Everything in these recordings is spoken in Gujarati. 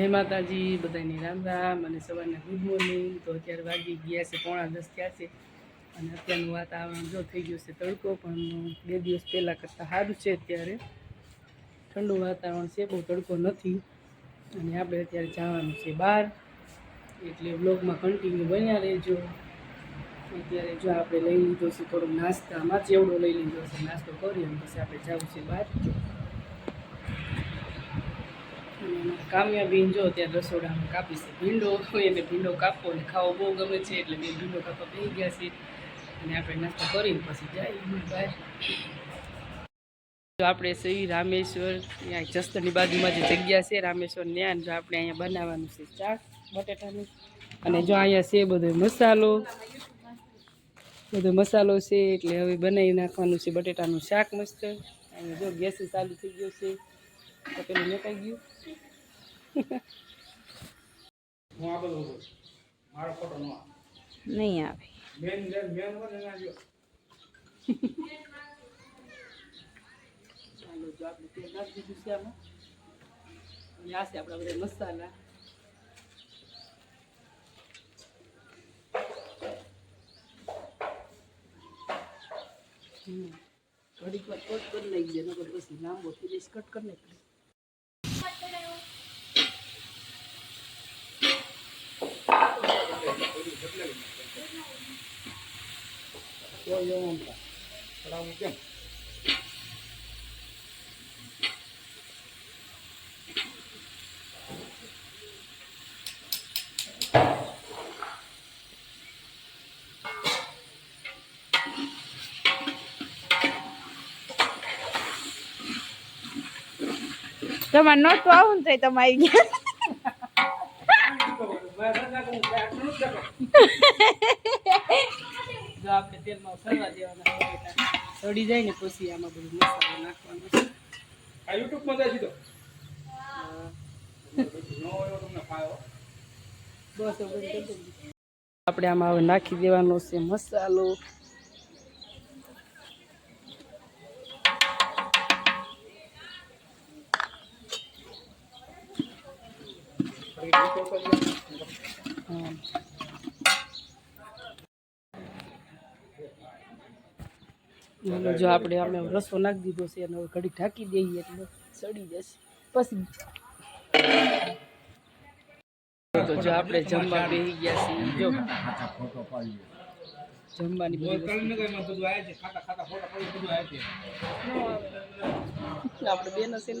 જય માતાજી બધાને રામ રામ અને સવારના ગુડ મોર્નિંગ તો અત્યારે વાગી ગયા છે, પોણા દસ થયા છે. અને અત્યારનું વાતાવરણ જો થઈ ગયું છે તડકો, પણ બે દિવસ પહેલાં કરતાં સારું છે અત્યારે. ઠંડુ વાતાવરણ છે, બહુ તડકો નથી. અને આપણે અત્યારે જવાનું છે બહાર. એટલે બ્લોગમાં કન્ટિન્યુ બન્યા રહેજો. અત્યારે જો આપણે લઈ લીધો છે થોડોક નાસ્તામાં ચેવડો લઈ લીધો છે, નાસ્તો કરી અને પછી આપણે જવું છે બહાર. કામયાબીન જો ત્યાં રસોડામાં કાપી છે. ભીંડો એટલે ભીંડો કાપવો અને ખાવો બહુ ગમે છે એટલે બે ભીંડો કાપવા બેસી ગયા છે. અને આપણે નાસ્તો કરીને પછી જાય બહાર. જો આપણે શ્રી રામેશ્વર, ત્યાં જસ્તરની બાજુમાં જે જગ્યા છે, રામેશ્વર ત્યાં જો આપણે અહીંયા બનાવવાનું છે શાક બટેટાનું. અને જો અહીંયા છે બધો મસાલો. બધો મસાલો છે એટલે હવે બનાવી નાખવાનું છે બટેટાનું શાક મસ્ત. અને જો ગેસ ચાલુ થઈ ગયો છે. તો પેલું મેકાઈ ગયું. નહીં આવે મેન જેમ મેન હોય ને એના જો. ચાલો જો આપણે તેલ નાખી દીધું છે આમાં અને આ છે આપણા બધા મસાલા હમ. ઘડીક વાર કટ કરી નાખી દે નકર પછી લાંબો થઈ જઈશ કટ કરી નાખી તો એવું આમ થાય. પડાવવું કેમ? તમારે નહોતું આવું ને તો તમે આવી ગયા મારે ધંધા કરવું છે, આટલું નથી દેખાતું. જો આપણે તેલમાં ફરવા દેવાના સડી જાય ને પછી આમાં બધું મસાલો નાખવાનો છે. આ યુટ્યુબમાં જાય સીધો. બસ. આપણે આમાં હવે નાખી દેવાનો છે મસાલો. ફરી જો આપણે અમે રસો નાખી દીધો છે અને ઘડી ઢાંકી દઈએ એટલે સડી જશે. પછી તો જો આપણે જમવા બેસી ગયા છીએ. જો જમવાની બધી કરીને કઈ માં બધું આવે છે. ખાતા ખાતા ફોટા પડી બધું આવે છે. વસ્તુ આપણે બેન હશે ને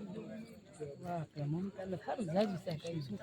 વાહ કે મમતા ને સારું જાજુ છે કઈ. શું